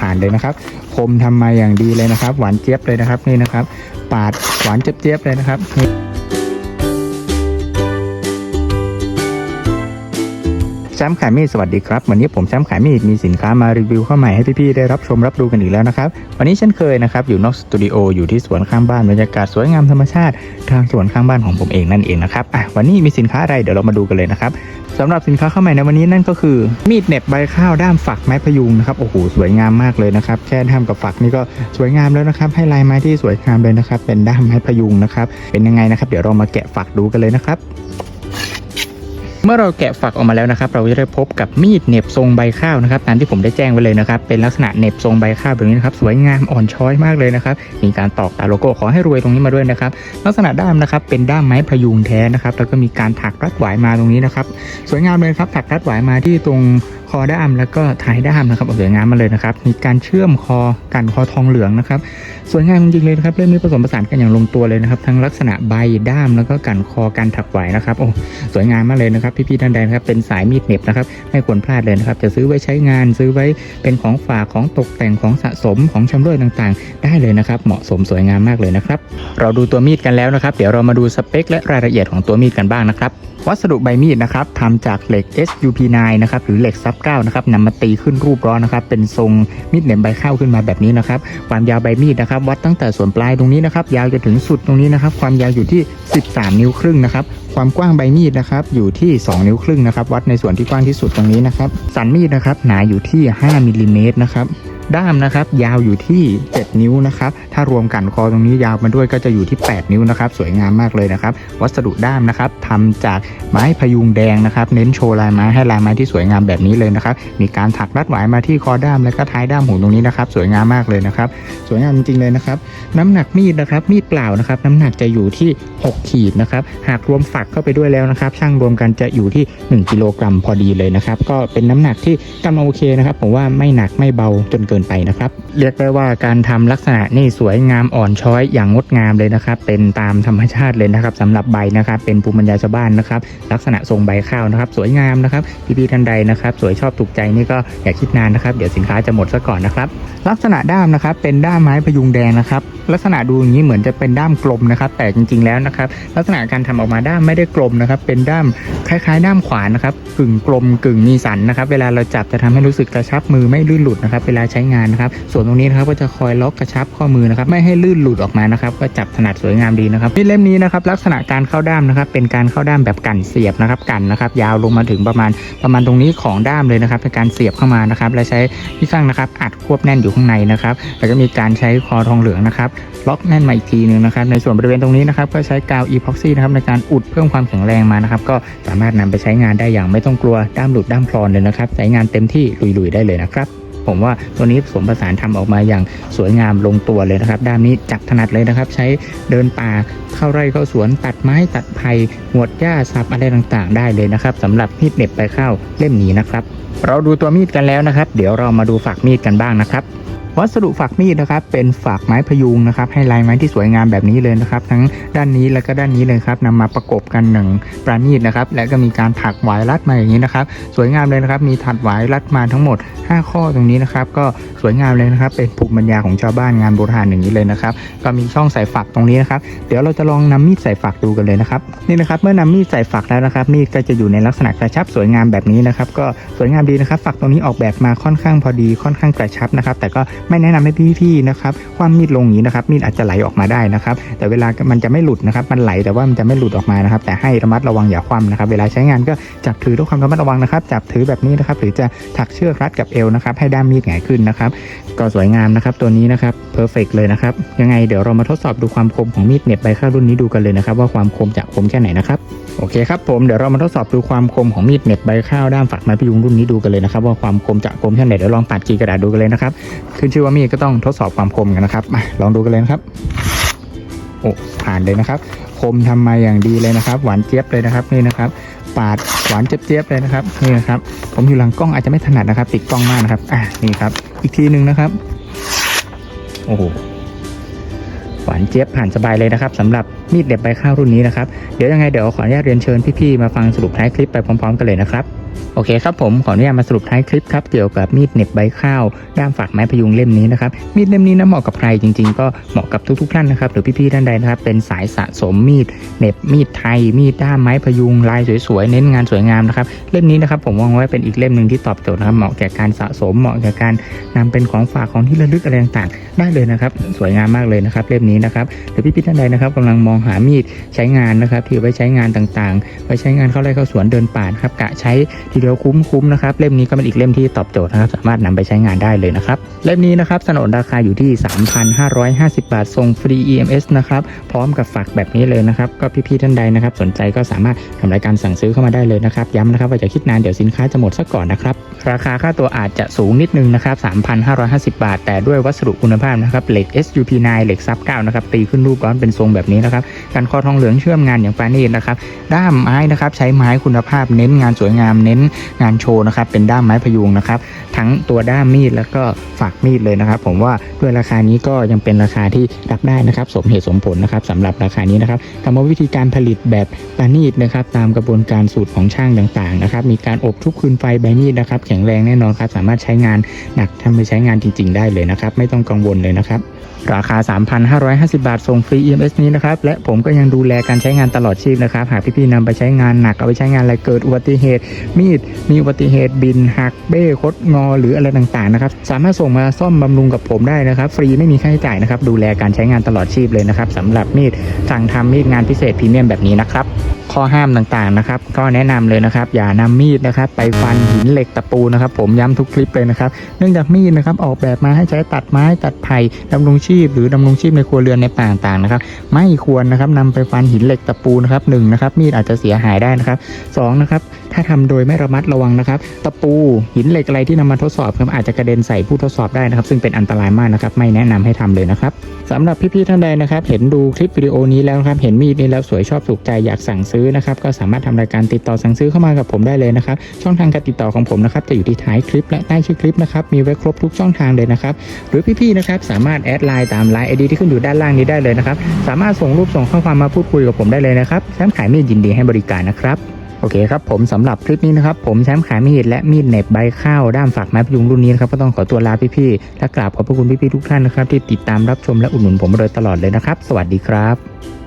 ผ่านเลยนะครับ คมทำมาอย่างดีเลยนะครับ หวานเจี๊ยบเลยนะครับนี่นะครับ ปาดหวานเจี๊ยบๆเลยนะครับ แชมป์ขายมีดสวัสดีครับ วันนี้ผมแชมป์ขายมีดมีสินค้ามารีวิวเข้าใหม่ให้พี่ๆได้รับชมรับดูกันอีกแล้วนะครับ วันนี้เช่นเคยนะครับอยู่นอกสตูดิโออยู่ที่สวนข้างบ้านบรรยากาศสวยงามธรรมชาติ ทางสวนข้างบ้านของผมเองนั่นเองนะครับอะวันนี้มีสินค้าอะไรเดี๋ยวเรามาดูกันเลยนะครับสำหรับสินค้าเข้าใหม่ในวันนี้นั่นก็คือ มีดเหน็บใบข้าวด้ามฝักไม้พยุงนะครับโอ้โหสวยงามมากเลยนะครับแค่ด้ามกับฝักนี่ก็สวยงามแล้วนะครับให้ลายไม้ที่สวยงามเลยนะครับเป็นด้ามไม้พยุงนะครับเป็นยังไงนะครับ เดี๋ยวเรามาแกะฝักดูกันเลยนะครับ เมื่อเราแกะฝักออกมาแล้วนะครับ เราจะได้พบกับมีดเน็บทรงใบข้าวนะครับตามที่ผมได้แจ้งไว้เลยนะครับ เป็นลักษณะเน็บทรงใบข้าวแบบนี้นะครับสวยงามอ่อนช้อยมากเลยนะครับ มีการตอกตาโลโก้ขอให้รวยตรงนี้มาด้วยนะครับ ลักษณะด้ามนะครับเป็นด้ามไม้พยุงแท้นะครับ แล้วก็มีการถักรัดหวายมาตรงนี้นะครับ สวยงามเลยครับถักรัดหวายมาที่ตรงคอด้ามแล้วก็ท้ายด้ามนะครับสวยงามมาเลยนะครับ มีการเชื่อมคอกันคอทองเหลืองนะครับ สวยงามจริงๆเลยนะครับเล่มนี้ผสมผสานกันอย่างลงตัวเลยนะครับ ทั้งลักษณะใบด้ามแล้วก็กันคอการถักไหวนะครับโอ้สวยงามมากเลยนะครับ พี่ๆท่านใดนะครับเป็นสายมีดเหน็บนะครับไม่ควรพลาดเลยนะครับ จะซื้อไว้ใช้งานซื้อไว้เป็นของฝากของตกแต่งของสะสมของชำร่วยต่างๆ ได้เลยนะครับ เหมาะสมสวยงามมากเลยนะครับ เราดูตัวมีดกันแล้วนะครับ เดี๋ยวเรามาดูสเปคและรายละเอียดของตัวมีดกันบ้างนะครับ วัสดุใบมีดนะครับทำจากเหล็ก SUP9 นะครับหรือเหล็กซับเก้านะครับนำมาตีขึ้นรูปร้อนนะครับ เป็นทรงมีดเหน็บใบข้าวขึ้นมาแบบนี้นะครับ ความยาวใบมีดนะครับ วัดตั้งแต่ส่วนปลายตรงนี้นะครับ ยาวจนถึงสุดตรงนี้นะครับ ความยาวอยู่ที่ 13 นิ้วครึ่งนะครับความกว้างใบมีดนะครับอยู่ที่ 2 นิ้วครึ่งนะครับ วัดในส่วนที่กว้างที่สุดตรงนี้นะครับสันมีดนะครับหนาอยู่ที่ 5มิลลิเมตรนะครับด้ามนะครับยาวอยู่ที่7 นิ้วนะครับ ถ้ารวมกันคอตรงนี้ยาวมาด้วยก็จะอยู่ที่ 8 นิ้วนะครับ สวยงามมากเลยนะครับ วัสดุด้ามนะครับทำจากไม้พยุงแดงนะครับ เน้นโชว์ลายไม้ให้ลายไม้ที่สวยงามแบบนี้เลยนะครับ มีการถักรัดหวายมาที่คอด้ามและก็ท้ายด้ามหูตรงนี้นะครับ สวยงามมากเลยนะครับ สวยงามจริงเลยนะครับ น้ำหนักมีดนะครับ มีดเปล่านะครับ น้ำหนักจะอยู่ที่ 6 ขีดนะครับ หากรวมฝักเข้าไปด้วยแล้วนะครับ ช่างรวมกันจะอยู่ที่ 1 กิโลกรัมพอดีเลยนะครับ ก็เป็นน้ำหนักที่กำลังโอเคนะครับ ผมว่าไม่หนักไม่เบาจนเกินไปนะครับ เรียกได้ว่าการทำลักษณะนี่สวยงามอ่อนช้อยอย่างงดงามเลยนะครับ เป็นตามธรรมชาติเลยนะครับสำหรับใบนะครับ เป็นภูมิปัญญาชาวบ้านนะครับ ลักษณะทรงใบข้าวนะครับ สวยงามนะครับพี่ๆท่านใดนะครับ สวยชอบถูกใจนี่ก็อย่าคิดนานนะครับ เดี๋ยวสินค้าจะหมดซะก่อนนะครับ ลักษณะด้ามนะครับ เป็นด้ามไม้พยุงแดงนะครับ ลักษณะดูอย่างนี้เหมือนจะเป็นด้ามกลมนะครับ แต่จริงๆแล้วนะครับ ลักษณะการทำออกมาด้ามไม่ได้กลมนะครับ เป็นด้ามคล้ายๆ ด้ามขวานนะครับ กึ่งกลมกึ่งมีสันนะครับ เวลาเราจับจะทำให้รู้สึกกระชับมือไม่ลื่นหลุดนะครับ เวลาใช้งานนะครับ ส่วนตรงนี้นะครับก็จะคอยล็กกระชับข้อมือนะครับไม่ให้ลื่นหลุดออกมานะครับก็จับถนัดสวยงามดีนะครับมีดเล่มนี้นะครับลักษณะการเข้าด้ามนะครับเป็นการเข้าด้ามแบบกันเสียบนะครับกันนะครับยาวลงมาถึงประมาณประมาณตรงนี้ของด้ามเลยนะครับเป็นการเสียบเข้ามานะครับและใช้ที่ข้างนะครับอัดควบแน่นอยู่ข้างในนะครับแล้วก็มีการใช้คอทองเหลืองนะครับล็อกแน่นมาอีกทีหนึ่งนะครับในส่วนบริเวณตรงนี้นะครับก็ใช้กาวอีพ็อกซี่นะครับในการอุดเพิ่มความแข็งแรงมานะครับก็สามารถนำไปใช้งานได้อย่างไม่ต้องกลัวด้ามหลุดด้ามพลอนเลยนะครับใช้งานเต็มที่ลุยๆได้เลยนะครับ ผมว่าตัวนี้ผสมผสานทำออกมาอย่างสวยงามลงตัวเลยนะครับ ด้านนี้จับถนัดเลยนะครับ ใช้เดินป่าเข้าไร่เข้าสวนตัดไม้ตัดไผ่หวดหญ้าสับอะไรต่างๆ ได้เลยนะครับสำหรับมีดเหน็บไปเข้าเล่มนี้นะครับ เราดูตัวมีดกันแล้วนะครับ เดี๋ยวเรามาดูฝักมีดกันบ้างนะครับ วัสดุฝักมีดนะครับ เป็นฝักไม้พยุงนะครับ ให้ลายไม้ที่สวยงามแบบนี้เลยนะครับ ทั้งด้านนี้แล้วก็ด้านนี้เลยครับนำมาประกบกันหนึ่งประณีตนะครับ และก็มีการถักหวายรัดมาอย่างนี้นะครับ สวยงามเลยนะครับ มีถัดหวายรัดมาทั้งหมด 5 ข้อตรงนี้นะครับ ก็สวยงามเลยนะครับ เป็นภูมิปัญญาของชาวบ้านงานโบราณอย่างนี้เลยนะครับ ก็มีช่องใส่ฝักตรงนี้นะครับ เดี๋ยวเราจะลองนำมีดใส่ฝักดูกันเลยนะครับ นี่นะครับเมื่อนำมีดใส่ฝักแล้วนะครับ มีดก็จะอยู่ในลักษณะกระชับสวยงามแบบนี้นะครับ ก็สวยงามดีนะครับ ฝักตรงนี้ออกแบบมาค่อนข้างพอดีค่อนข้างกระชับนะครับ แต่ก็ไม่แนะนำให้พี่ๆนะครับความมีดลงอย่างนี้นะครับมีดอาจจะไหลออกมาได้นะครับ แต่เวลามันจะไม่หลุดนะครับ มันไหลแต่ว่ามันจะไม่หลุดออกมานะครับ แต่ให้ระมัดระวังอย่าคว่ำนะครับเวลาใช้งานก็จับถือด้วยความระมัดระวังนะครับ จับถือแบบนี้นะครับหรือจะถักเชือกรัดกับเอวนะครับ ให้ด้ามมีดหงายขึ้นนะครับ ก็สวยงามนะครับ ตัวนี้นะครับเพอร์เฟกเลยนะครับ ยังไงเดี๋ยวเรามาทดสอบดูความคมของมีดเน็บใบข้าวรุ่นนี้ดูกันเลยนะครับ ว่าความคมจะคมแค่ไหนนะครับโอเคครับผมเดี๋ยวเรามาทดสอบดูความคมของมีดเน็บใบข้าวด้ามฝักไม้พยุงรุ่นนี้ดูกันเลยนะครับว่าความคมจะคมแค่ไหนเดี๋ยวลองปาดกีกระดาษดูกันเลยนะครับขึ้นชอว่ามีดก็ต้องทดสอบความคมกันนะครับมาลองดูกันเลยนะครับโอ้ผ่านเลยนะครับ คมทำมาอย่างดีเลยนะครับ หวานเจี๊ยบเลยนะครับนี่นะครับ ปาดหวานเจี๊ยบๆเลยนะครับนี่นะครับ ผมอยู่หลังกล้องอาจจะไม่ถนัดนะครับ ติดกล้องมากนะครับอะนี่ครับ อีกทีหนึ่งนะครับโอ้โหหวานเจี๊ยบผ่านสบายเลยนะครับสำหรับมีดเด็บใบข้าวรุ่นนี้นะครับเดี๋ยวยังไงเดี๋ยวขออนุญาตเรียนเชิญพี่ๆมาฟังสรุปท้ายคลิปไปพร้อมๆ กันเลยนะครับ โอเคครับผมขออนุญาตมาสรุปท้ายคลิปครับเกี่ยวกับมีดเน็บใบข้าวด้ามฝักไม้พยุงเล่มนี้นะครับมีดเล่มนี้นะเหมาะกับใครจริง ๆ ก็เหมาะกับทุกๆท่านนะครับหรือพี่ๆท่านใดนะครับเป็นสายสะสมมีดเน็บมีดไทย มีดด้ามไม้พยุงลายสวยๆเน้นงานสวยงามนะครับเล่มนี้นะครับผมมองว่าเป็นอีกเล่มหนึ่งที่ตอบโจทย์นะครับเหมาะแก่การสะสมเหมาะแก่การนำเป็นของฝากของที่ระลึกอะไรต่างๆได้เลยนะครับสวยงามมากเลยนะครับเล่มนี้นะครับหรือพี่ๆท่านใดนะครับกำลังมองหามีดใช้งานนะครับที่เอาไว้ใช้งานต่างๆ ไว้ใช้งานเข้าไร่เข้าสวนเดินป่านครับกะใช้ทีเดียวคุ้มๆนะครับเล่มนี้ก็เป็นอีกเล่มที่ตอบโจทย์นะครับสามารถนำไปใช้งานได้เลยนะครับเล่มนี้นะครับสนนราคาอยู่ที่ 3,550 บาทส่งฟรี EMS นะครับพร้อมกับฝากแบบนี้เลยนะครับก็พี่ๆท่านใดนะครับสนใจก็สามารถทำรายการสั่งซื้อเข้ามาได้เลยนะครับย้ำนะครับว่าจะคิดนานเดี๋ยวสินค้าจะหมดซะก่อนนะครับ ราคาค่าตัวอาจจะสูงนิดนึงนะครับ 3,550 บาท แต่ด้วยวัสดุคุณภาพนะครับ เหล็ก SUP9 เหล็กซับ 9 นะครับ ตีขึ้นรูปร้อนเป็นทรงแบบนี้นะครับการคอทองเหลืองเชื่อมงานอย่างปาณีตนะครับ ด้ามไม้นะครับ ใช้ไม้คุณภาพเน้นงานสวยงาม เน้นงานโชว์นะครับ เป็นด้ามไม้พยุงนะครับ ทั้งตัวด้ามมีดแล้วก็ฝักมีดเลยนะครับ ผมว่าด้วยราคานี้ก็ยังเป็นราคาที่รับได้นะครับ สมเหตุสมผลนะครับสำหรับราคานี้นะครับกรรมวิธีการผลิตแบบปาณีตนะครับ ตามกระบวนการสูตรของช่างต่างๆนะครับ มีการอบทุกคืนไฟใบมีดนะครับแข็งแรงแน่นอนครับสามารถใช้งานหนักทำไปใช้งานจริง ๆ ได้เลยนะครับ ไม่ต้องกังวลเลยนะครับราคา 3,550 บาท ส่งฟรี EMS นี้นะครับ และผมก็ยังดูแลการใช้งานตลอดชีพนะครับ หากพี่ๆนำไปใช้งานหนัก เอาไปใช้งานอะไรเกิดอุบัติเหตุ มีด มีอุบัติเหตุบินหักเบ้คดงอ หรืออะไรต่างๆนะครับ สามารถส่งมาซ่อมบำรุงกับผมได้นะครับ ฟรีไม่มีค่าใช้จ่ายนะครับ ดูแลการใช้งานตลอดชีพเลยนะครับสำหรับมีดสั่งทำมีดงานพิเศษพรีเมียมแบบนี้นะครับ ข้อห้ามต่างๆนะครับ ก็แนะนำเลยนะครับ อย่านำมีดนะครับ ไปฟันหินเหล็กตะปูนะครับ ผมย้ำทุกคลิปเลยนะครับ เนื่องจากมีดนะครับออกแบบมาให้ใช้ตัดไม้ตัดไผ่ดำรงชีพ หรือดำรงชีพในครัวเรือนในป่าต่างๆนะครับ ไม่ควรนะครับนำไปฟันหินเหล็กตะปูนะครับหนึ่งนะครับมีดอาจจะเสียหายได้นะครับสองนะครับถ้าทำโดยไม่ระมัดระวังนะครับ ตะปูหินเหล็กอะไรที่นำมาทดสอบครับอาจจะกระเด็นใส่ผู้ทดสอบได้นะครับ ซึ่งเป็นอันตรายมากนะครับ ไม่แนะนำให้ทำเลยนะครับสำหรับพี่ๆท่านใดนะครับ เห็นดูคลิปวิดีโอนี้แล้วครับ เห็นมีดนี้แล้วสวยชอบถูกใจอยากสั่งซื้อนะครับ ก็สามารถทำรายการติดต่อสั่งซื้อเข้ามากับผมได้เลยนะครับ ช่องทางการติดต่อของผมนะครับจะอยู่ที่ท้ายคลิปและใต้ชื่อคลิปนะครับ มีไว้ครบทุกช่องทางเลยนะครับ หรือพี่ๆนะครับสามารถแอดไลน์ตามไลน์ไอดีที่ขึ้นอยู่ด้านล่างนี้ได้เลยนะครับ สามารถส่งรูปส่งข้อความมาพูดคุยกับผมได้เลยนะครับแชมขายมีดยินดีให้บริการนะครับ โอเคครับผมสำหรับคลิปนี้นะครับผมแชมป์ขายมีดและมีดเหน็บใบข้าวด้ามฝักไม้พยุงรุ่นนี้นะครับก็ต้องขอตัวลาพี่ๆและกราบขอบพระคุณพี่ๆทุกท่านนะครับที่ติดตามรับชมและอุดหนุนผมมาโดยตลอดเลยนะครับ สวัสดีครับ